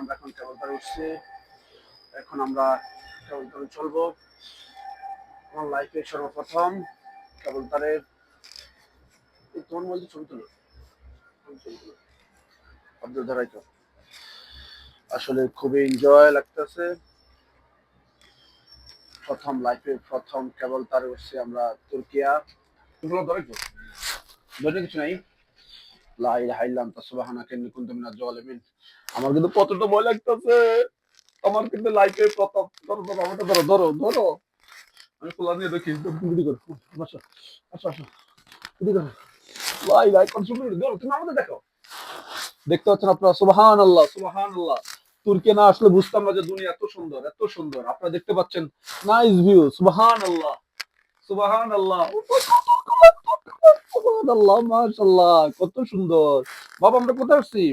আমরা এখন উঠছি। এখন আমরা কেবল তারে চলবো। আমার লাইফে সর্বপ্রথম তোমার ছবি তুলো আব্দুল ধরাই তো। আসলে খুবই এনজয় লাগতেছে। প্রথম লাইফে প্রথম কেবল তার হচ্ছে আমরা তুর্কিয়া। ধরে ধরে কিছু নাই। লাই হাইলাম তা সুবাহানাকে নিকুন্ত মিনাজ জালিমিন আমার কিন্তু কতটা ভয় লাগতেছে। আমার কিন্তু লাইফে প্রথম ধরো ধরো, আমাকে ধরো ধরো ধরো। আমি খোলা নিয়ে দেখি গুড়ি করো। আসো আসো গুড়ি করো। লাই লাই কনসুম ধরো, তুমি আমাদের দেখো। দেখতে পাচ্ছেন আপনারা সুবাহান আল্লাহ সুবাহান আল্লাহ তুর্কি না আসলে বুঝতাম না যে দুনিয়া এত সুন্দর এত সুন্দর। আপনারা দেখতে পাচ্ছেন নাইস ভিউ সুবাহান আল্লাহ সুবাহান আল্লাহ সুবাহান আল্লাহ মাশাআল্লাহ, কত সুন্দর। বাবা, আমরা কোথায় আসছি?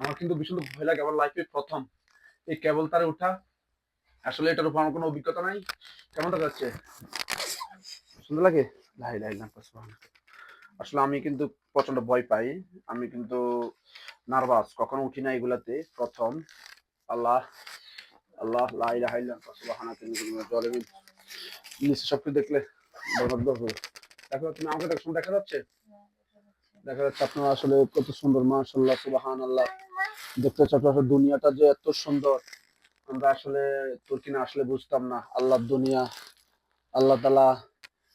আমার কিন্তু ভীষণ ভয় লাগে আমার লাইফে প্রথম। এই কেবল তারে ওঠা আসলে এটার উপর আমার কোনো অভিজ্ঞতা নাই। কেমন দেখা যাচ্ছে? সুন্দর লাগে? লা ইলাহা ইল্লা সুবহানাকা আসলে আমি কিন্তু প্রচণ্ড ভয় পাই। আমি কিন্তু নার্ভাস কখনো উঠি না এগুলাতে, প্রথম। আল্লাহ আল্লাহ লা ইলাহা ইল্লা আনতা সুবহানাকা ইন্নী কুনতু মিনাজ জালিমিন সব দেখলে বরবাদ হবে দেখো তুমি আমাকে দেখো দেখা যাচ্ছে? দেখা যাচ্ছে আপনারা আসলে কত সুন্দর মাশাল্লাহ সুবাহান আল্লাহ দেখতে আপনারা দুনিয়াটা যে এত সুন্দর। আমরা আসলে তুর্কি না আসলে বুঝতাম না। আল্লাহ দুনিয়া আল্লাহ তালা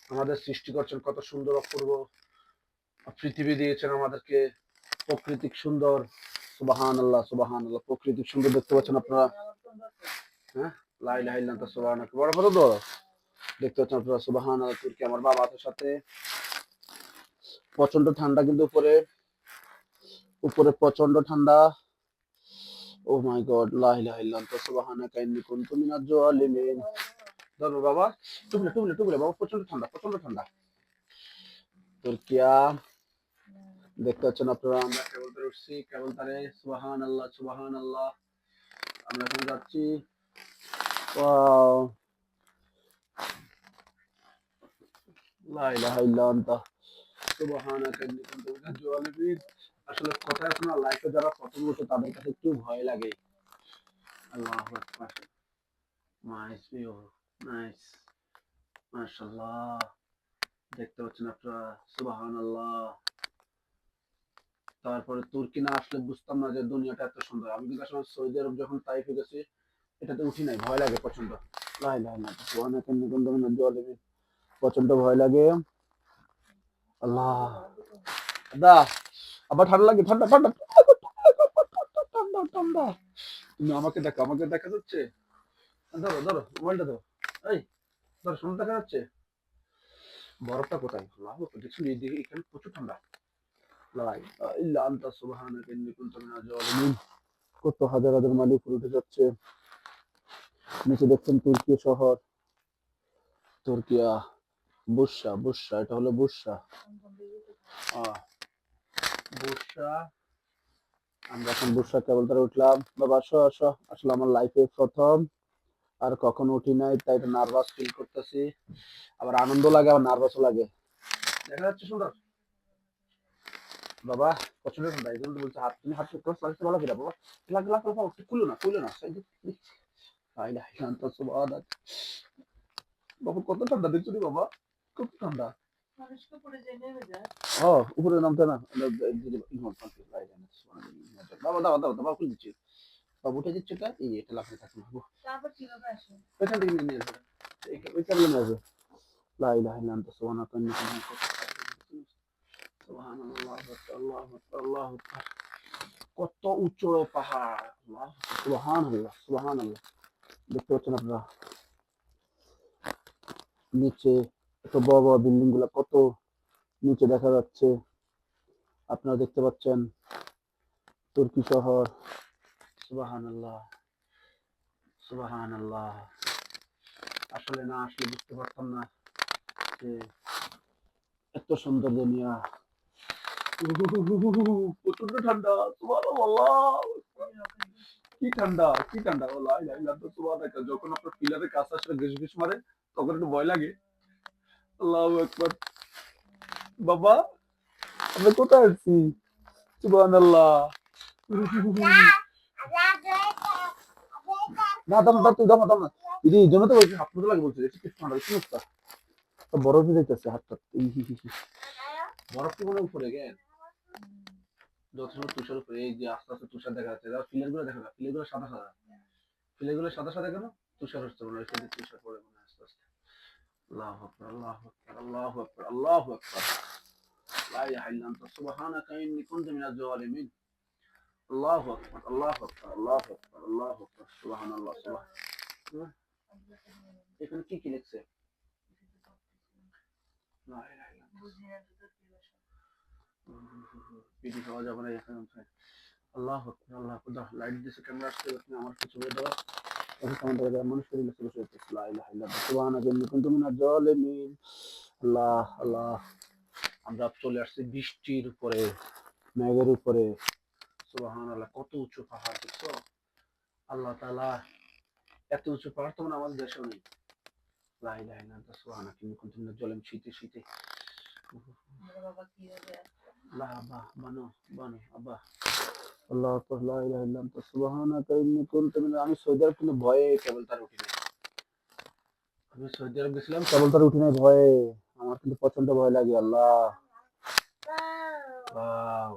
আমাদের সৃষ্টি করছেন কত সুন্দর অপূর্ব। পৃথিবী দিয়েছেন আমাদেরকে প্রকৃতিক সুন্দর। সুবাহান আল্লাহ সুবাহান আল্লাহ প্রকৃতিক সুন্দর দেখতে পাচ্ছেন আপনারা। হ্যাঁ লাই লান্তা সুবাহান বড় বড় তো? দেখতে পাচ্ছেন আপনারা সুবাহান তুর্কি আমার বাবা আছে সাথে। প্রচণ্ড ঠান্ডা কিন্তু উপরে। উপরে প্রচণ্ড ঠান্ডা। ও মাই গড কুনতু মিনাজ জালিমিন। বাবা। বাবা প্রচণ্ড ঠান্ডা প্রচণ্ড ঠান্ডা। তুর্কিয়া, দেখতে পাচ্ছেন আপনারা, আমরা কেবল উঠছি, কেবল তারে সুবহান আল্লাহ সুবহান আল্লাহ আমরা এখন যাচ্ছি। লা ইলাহা ইল্লা আনতা সুবহানাকা ইন্নী কুনতু মিনাজ জালিমিন আসলে কথায় শোনা লাইফে যারা প্রথম তাদের কাছে একটু ভয় লাগে। আল্লাহ আকবার। নাইস ভিউ নাইস মাশাআল্লাহ। দেখতে পাচ্ছেন আপনারা, সুবহানাল্লাহ। তারপরে তুর্কি না আসলে বুঝতাম না যে দুনিয়াটা এত সুন্দর। আমি কিন্তু আসলে সৌদি আরব যখন তাইফে গেছি, এটাতে উঠি নাই, ভয় লাগে প্রচণ্ড লাই লাই না প্রচণ্ড ভয় লাগে। আল্লাহ। আবার ঠান্ডা লাগে, ঠান্ডা ঠান্ডা ঠান্ডা ঠান্ডা তুমি আমাকে দেখো, আমাকে দেখা যাচ্ছে? ধরো ধরো মোবাইলটা ধরো এই ধরো শুনে, দেখা যাচ্ছে? বরফটা কোথায়? এখানে প্রচুর ঠান্ডা। লাই ইল্লা আনতা সুবহানাকা ইন্নী কুনতু জালিমিন কত হাজার হাজার মালিক উঠে যাচ্ছে। নিচে দেখছেন তুর্কি শহর। তুর্কিয়া। বুসরা বুসরা এটা হলো বুসরা আহ বুসরা আমরা এখন বুসরা কেবল তারা উঠলাম। বাবা আসো আসো। আসলে আমার লাইফে প্রথম। আর কখনো উঠি নাই তাই এটা নার্ভাস ফিল করতেছি। আবার আনন্দ লাগে আবার নার্ভাসও লাগে। দেখা যাচ্ছে সুন্দর। বাবা পছন্দ ঠান্ডা এই জন্য বলছে হাত তুমি হাত ক্রস লাগছে ভালো করে বাবা। লাগ লাগ বাবা খুলো না খুলো না সাইড হাই হাই শান্ত সুবহানাক বাবা কত ঠান্ডা দেখছ রে বাবা। কত ঠান্ডা। ও উপরে নামতে না। বাবা দাও দাও বাবা খুলে দিচ্ছি। বাবু উঠে দিচ্ছে এটা? এই এটা লাফে থাকে বাবু। তারপর কীভাবে থেকে নিয়ে আসবে ওই কারণে নিয়ে আসবে কত উচ্চ পাহাড়। আল্লাহ সুবহানাল্লাহ সুবহানাল্লাহ। দেখতে পাচ্ছেন আপনারা? নিচে এত বড় বড় বিল্ডিংগুলা কত নিচে দেখা যাচ্ছে। আপনারা দেখতে পাচ্ছেন তুর্কি শহর। সুবাহান আল্লাহ সুবাহান আল্লাহ আসলে না, আসলে বুঝতে পারতাম না যে এত সুন্দর দুনিয়া। প্রচণ্ড ঠান্ডা, সুবহানাল্লাহ। কি ঠান্ডা কি ঠান্ডা। ও লাই লাই তো সুবহানাল্লাহ। যখন আপনার পিলারের কাছে আসলে ঘিস ঘিস মারে, তখন একটু ভয় লাগে। বাবা কোথায় আছি? না দাম দাম দাম দাম এই জন্য তো বলছি, হাত লাগে বলছি মুক্তা বরফ দিতেছে হাতটা ই হি হি। বরফ কি মনে উপরে গেল যত সময় তুষার উপরে, এই যে আস্তে আস্তে তুষার দেখা যাচ্ছে ফিলেরগুলো দেখা না ফিলেরগুলো সাদা সাদা। ফিলেরগুলো সাদা সাদা কেন? তুষার হচ্ছে, মনে হয় তুষার পড়ে মনে হয় আস্তে আস্তে আল্লাহ আকবার আল্লাহ আকবার আল্লাহ আকবার আল্লাহ আকবার لا إله إلا أنت سبحانك إني كنت من الظالمين الله أكبر الله أكبر الله أكبر الله أكبر سبحان الله سبحان এখানে কি কি লিখছে لا إله إلا أنت বুঝি না তো কি ভাষা পিডি খাওয়া যাবে না এখানে আল্লাহ আকবার আল্লাহ আকবার লাইট দিছে ক্যামেরা আসছে তুমি আমার কিছু বলে দাও অবস্থান থেকে যারা মানুষকে দিলে শুরু হয়েছে আল্লাহ আল্লাহ আমরা চলে আসছি বৃষ্টির উপরে মেঘের উপরে। সুবাহান আল্লাহ কত উঁচু পাহাড় দেখছ? আল্লাহ তালা এত উঁচু পাহাড় তোমরা আমাদের দেশেও নেই। লাই লাই না তো সুবাহানা কিন্তু তুমি জলেম শীতে শীতে। আল্লাহ আব্বা বানো বানো আব্বা আল্লাহ লা ইলাহা ইল্লা আনতা সুবহানাকা ইন্নী কুনতু মিনাল আমি সৌদি আরব কিন্তু ভয়ে কেবল তার উঠি নাই আমি সৌদি আরব গেছিলাম কেবল তার উঠি নাই ভয়ে আমার কিন্তু প্রচন্ড ভয় লাগে আল্লাহ ওয়াও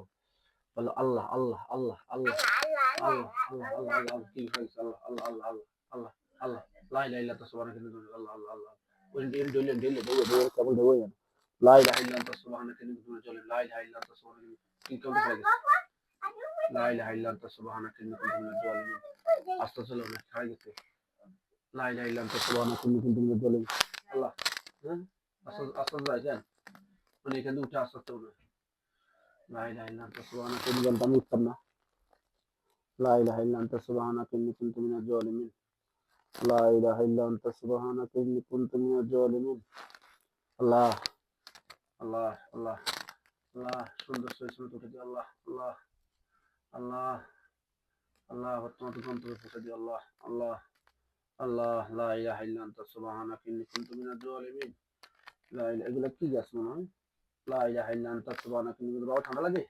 বলো আল্লাহ আল্লাহ আল্লাহ আল্লাহ আল্লাহ আল্লাহ আল্লাহ আল্লাহ কি হয়েছে আল্লাহ আল্লাহ আল্লাহ আল্লাহ আল্লাহ লা ইলাহা ইল্লা আনতা সুবহানাকা ইন্নী কুনতু আল্লাহ আল্লাহ আল্লাহ ওই ডিম ডলে ডলে ডলে ডলে কেবল ডলে লা ইলাহা ইল্লা আনতা সুবহানাকা ইন্নী কুনতু লা ইলাহা ইল্লা আনতা সুবহানাকা ইন্নী কুনতু لا إله إلا أنت سبحانك إني كنت من الظالمين أستغفر لك حاجتي لا إله إلا أنت سبحانك إني كنت من الظالمين الله أستغفر لك মানে এখান থেকে উঠে আসতে হতো না لا إله إلا أنت سبحانك إني كنت من الظالمين لا إله إلا أنت سبحانك إني كنت من الظالمين لا إله إلا أنت سبحانك إني كنت من الظالمين الله الله الله الله সুন্দর সুন্দর আল্লাহ আল্লাহ আল্লাহ আল্লাহ তোমার গন্তব্যে পৌঁছে দিও, আল্লাহ আল্লাহ আল্লাহ, লা ইলাহা ইল্লা আনতা ইন্নী কুনতু মিনাজ জালিমিন লা ইলাহা, এগুলা কি গাছ মনে হয়? লা ইলাহা ইল্লা আনতা ইন্নী কুনতু, বাবা, ঠান্ডা লাগে?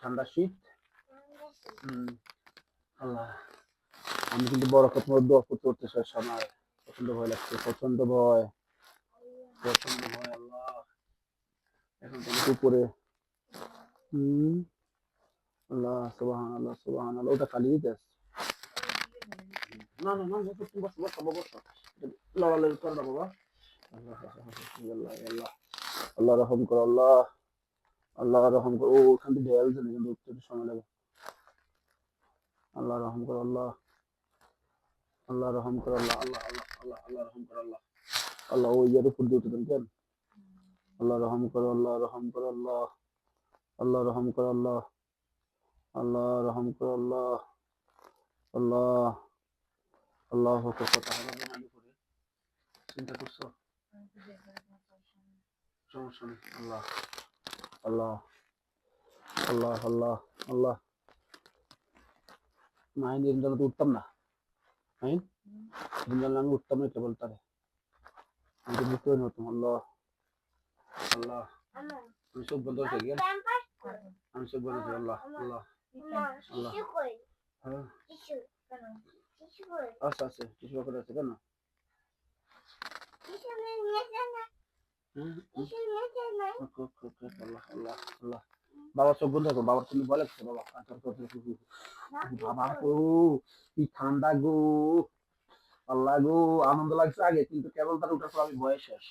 ঠান্ডা শীত? আল্লাহ, আমি কিন্তু বড় কথা দোয়া করতে করতে শেষ আমার। প্রচণ্ড ভয় লাগছে প্রচণ্ড ভয় প্রচণ্ড ভয়, আল্লাহ। এখন থেকে উপরে, হুম আল্লাহ সুবহান আল্লাহ সুবহান আল্লাহ ওটা খালি দিতে আসছে। না না না বসো তুমি বসো বসো বাবা, বসো লড়ালড়ি করো না বাবা আল্লাহ আল্লাহ আল্লাহ আল্লাহ রহম করো আল্লাহ আল্লাহ রহম করো ও ওখান থেকে ঢেল জানে কিন্তু উঠতে একটু সময় লাগে আল্লাহ রহম করো আল্লাহ আল্লাহ রহম করো আল্লাহ আল্লাহ আল্লাহ আল্লাহ আল্লাহ রহম করো আল্লাহ আল্লাহ ওই ইয়ার উপর দিয়ে উঠে কেন আল্লাহ রহম করো আল্লাহ রহম করো আল্লাহ আল্লাহ রহম করো আল্লাহ আল্লাহ রহম করো আল্লাহ আল্লাহ আল্লাহ কথা হবে না আগে পরে চিন্তা করছ আমি তো দেখব না সমস্যা নেই। সমস্যা নেই আল্লাহ আল্লাহ আল্লাহ আল্লাহ আল্লাহ মাইন এরকম তো উঠতাম না মাইন এরকম আমি উঠতাম না কেবল তারে আমি তো বুঝতে পারি নতুন আল্লাহ আল্লাহ আমি চোখ বন্ধ হয়েছে গিয়ে আমি চোখ বন্ধ হয়েছে আল্লাহ আল্লাহ আল্লাহ হ্যাঁ কেন? আচ্ছা আচ্ছা টিসু পেপার আছে কেন? আল্লাহ আল্লাহ বাবা চোখ বন্ধ রাখো বাবার তুমি বলে বাবা। বাবা গো কি ঠান্ডা গো। আল্লাহ গো আনন্দ লাগছে আগে কিন্তু কেবল তার উঠার পর আমি ভয়ে শেষ।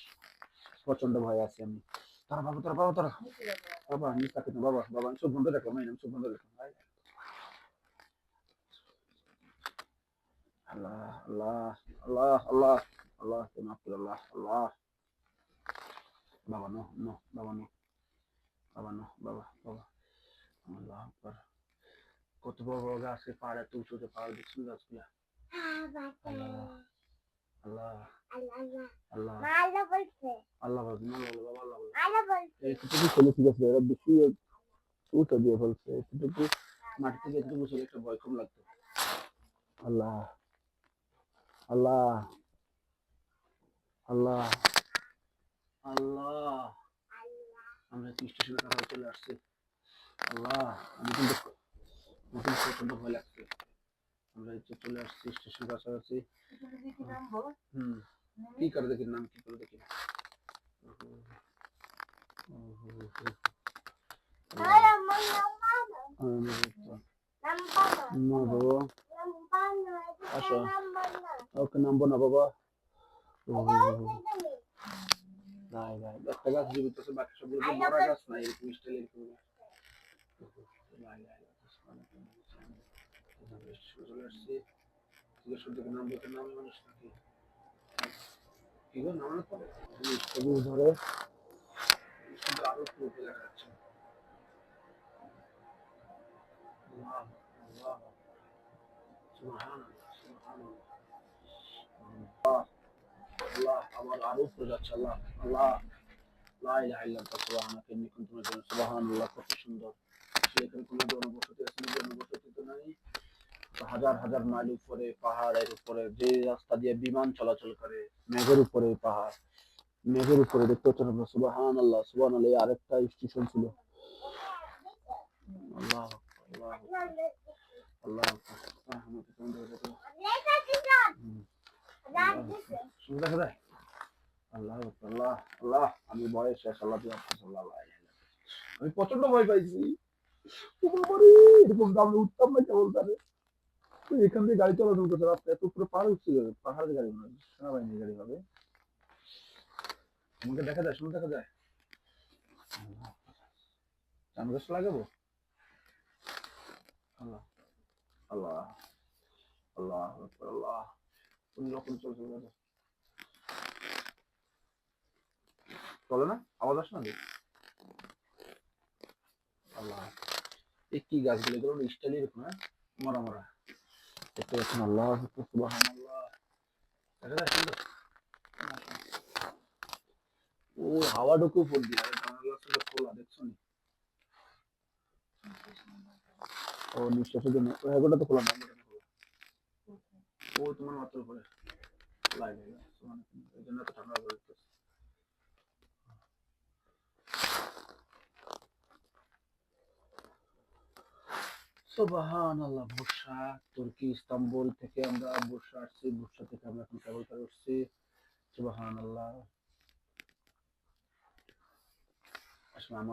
প্রচণ্ড ভয় আছে আমি। তারা বাবা তারা বাবা তারা। বাবা আমি তাকে বাবা বাবা আমি চোখ বন্ধ রাখো আমি চোখ বন্ধ রাখো ভাই। আল্লাহ আল্লাহ আল্লাহ আল্লাহ আল্লাহ তুমি মাফ করো আল্লাহ আল্লাহ। বাবা নো নো বাবা নো। বাবা নো বাবা বাবা। আল্লাহ আকবার। কত বড় বড় গাছ পাহাড় এত পাহাড় দেখছেন গাছগুলা? আল্লাহ আল্লাহ। আল্লাহ। আল্লাহ বলছে। আল্লাহ বলছে। এইটুকু ছেলে ঠিক আছে এরা বেশি উঠে দিয়ে ফেলছে এতটুকু মাটি থেকে এতটুকু ছেলে একটা ভয় কম লাগতো। আল্লাহ আল্লাহ আল্লাহ আল্লাহ। আমরা কি স্টেশনের কাছে চলে আসছি। আল্লাহ আমি কিন্তু আমার প্রচণ্ড ভয় লাগছে। আমরা চলে আসছি স্টেশনের কাছাকাছি। হুম? কি করে দেখি নাম কি করে দেখি না বাবা আসো ওকে নামবো না বাবা নাই নাই একটা গাছ জীবিত আছে বাকি সবগুলো মরা গাছ নাই এরকম স্টাইল সবুজ ধরে আমার আরও যাচ্ছে আল্লাহ আল্লাহ সুবহানাল্লাহ কত সুন্দর সেখানে কোনো জনবসতি আছে জনবসতি তো নাই হাজার হাজার মাইল উপরে, পাহাড়ের উপরে, যে রাস্তা দিয়ে বিমান চলাচল করে, মেঘের উপরে পাহাড়। মেঘের উপরে দেখতে হচ্ছে না সুবাহান আল্লাহ সুবাহান আল্লাহ আরেকটা স্টেশন ছিল। আল্লাহ আল্লাহ আল্লাহ আমি শেষ, আল্লাহ আমি প্রচণ্ড ভয় পাইছি। উঠতাম না কেমন তারে এখান থেকে গাড়ি চলাচল করতে রাস্তা এত উপরে পাহাড় উঠছে? পাহাড়ের গাড়ি মনে হয়, সেনাবাহিনীর গাড়ি হবে। আমাকে দেখা যায় শুনে দেখা যায়। আল্লাহ। চান গাছ লাগাবো? আল্লাহ আল্লাহ আল্লাহ আল্লাহ রকম চলছে চলে না? আওয়াজ আসে না? আল্লাহ। এই কি গাছগুলো? এগুলো স্টাইল এরকম হ্যাঁ? মরা মরা। দেখতে পাচ্ছেন আল্লাহ ও হাওয়া ঢুকে উপর দিয়ে খোলা দেখছ ও নিঃশ্বাসের জন্য ও এগুলো তো খোলা না। ও তোমার মাথার উপরে লাগে এই জন্য তো ঠান্ডা আমরা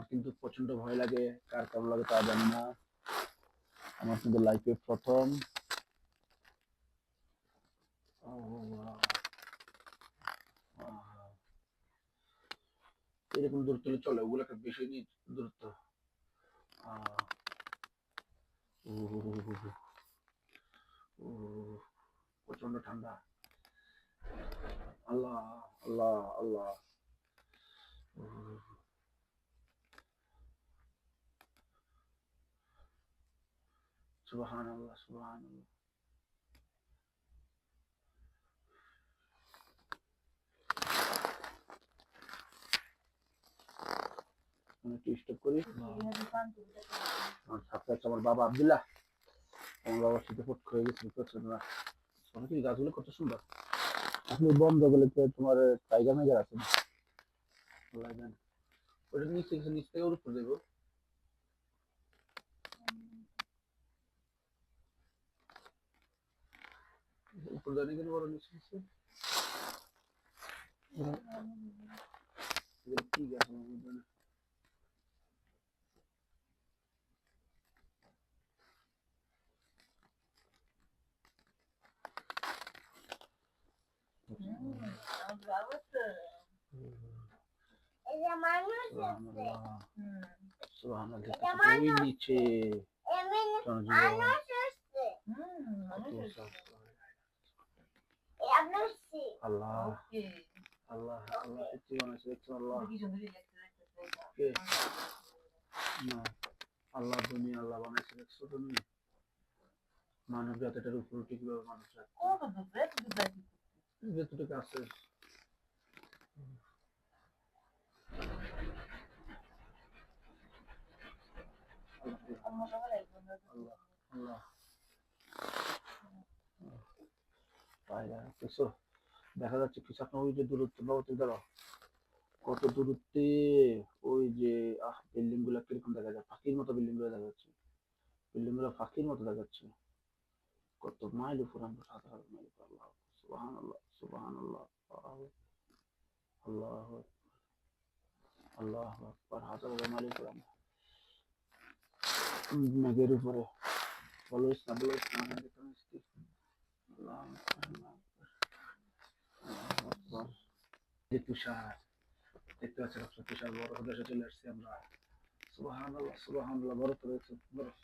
কিন্তু প্রচণ্ড ভয় লাগে, কার কেমন লাগে তা জানি না। আমার কিন্তু লাইফে প্রথম। এরকম দূরত্ব চলে, ওগুলোকে বেশি দূরত্ব। আহ। প্রচণ্ড ঠান্ডা আল্লাহ আল্লাহ আল্লাহ উহ। সুবহান আল্লাহ সুবহান আল্লাহ। একটু স্টপ করি। আমার বাবা আব্দুল্লাহ। আমার বাবার সাথে ফুট হয়ে গেছিল প্রচণ্ড না অনেক গাছগুলো কত সুন্দর। আপনি বন্ধ গেলে তোমার টাইগার মেজার আছে না? ওটা নিচে গেছে নিচ থেকে উপর দেবো। উপর জানি কেন বড় নিচে বুঝবে না হুম, আমার বাবা তো। সুবহানাল্লাহ হুম, সুবহানাল্লাহ ওই নিচে। আল্লাহ। আল্লাহ আল্লাহ আল্লাহ উপর কীভাবে মানুষ যতটুকু আছে দেখা যাচ্ছে আপনার ওই যে দূরত্ব, বাবু কত দূরত্বে ওই যে, আহ বিল্ডিংগুলা কীরকম দেখা যায়? ফাঁকির মতো বিল্ডিংগুলো দেখা যাচ্ছে। বিল্ডিংগুলো ফাঁকির মতো দেখা যাচ্ছে। কত মাইল উপর আমরা হাজার মাইল আল্লাহ সুবাহান উপর আমরা উম, মেঘের উপরে বলোস না বলোস না আমি দেখতে পাচ্ছি। আল্লাহ আকবার, আল্লাহ আকবার, আল্লাহু আকবার। এই তুষার দেখতে পাচ্ছি আপনার তুষার বরফ দেশে চলে আসছি আমরা সুবাহান আল্লাহ সুবাহান আল্লাহ বরফ রয়েছে বরফ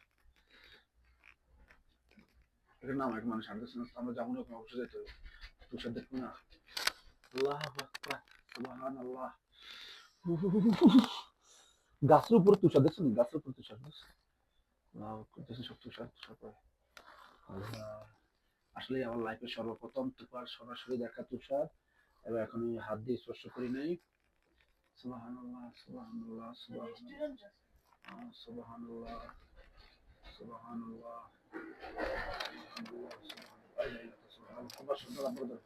এটার নাম এক মানুষ হাঁটতেছে আমরা যাব না অবশ্যই যেতে হবে দেখব না আল্লাহ সুবাহান আল্লাহ গাছের উপরে তুষার দেখছেন গাছের উপরে তুষার দেখছেন সব তুষার তুষার পরে আসলে আমার লাইফের সর্বপ্রথম তুষার সরাসরি দেখা তুষার এবং এখন আমি হাত দিয়ে স্পর্শ করি নাই সুবহানাল্লাহ সুবহানাল্লাহ আহ, সুবহানাল্লাহ সুবহানাল্লাহ সুবহানাল্লাহ 他妈什么玩意儿